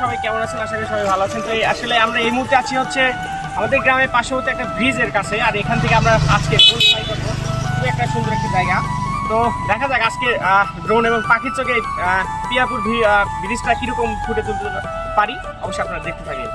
সবাই কেমন আছেন? আসলে সবাই ভালো আছেন। তো আসলে আমরা এই মুহূর্তে আছি হচ্ছে আমাদের গ্রামের পাশে হচ্ছে একটা ব্রিজের কাছে আর এখান থেকে আমরা আজকে ফুল ফ্লাই করব। খুবই একটা সুন্দর একটা জায়গা। তো দেখা যাক আজকে ড্রোন এবং পাখির চোখে আহ, পিয়াপুর ব্রিজটা কীরকম ফুটে তুলতে পারি? অবশ্যই আপনারা দেখতে থাকেন।